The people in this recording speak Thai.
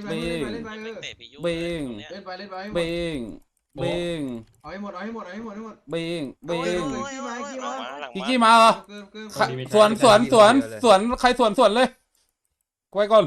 นไปเล่นไปเล่นไปเตะไปยุ่งเบงเล่นไปเล่นไปเบงเบงเอาให้หมดเอาให้หมดเอาให้หมดให้หมด เบงเบโอ้ยงโอ้ยเอางกิกกี้มาเหรอสวนสวนสวนสวนใครสวนสวนเลยไว้ก่อน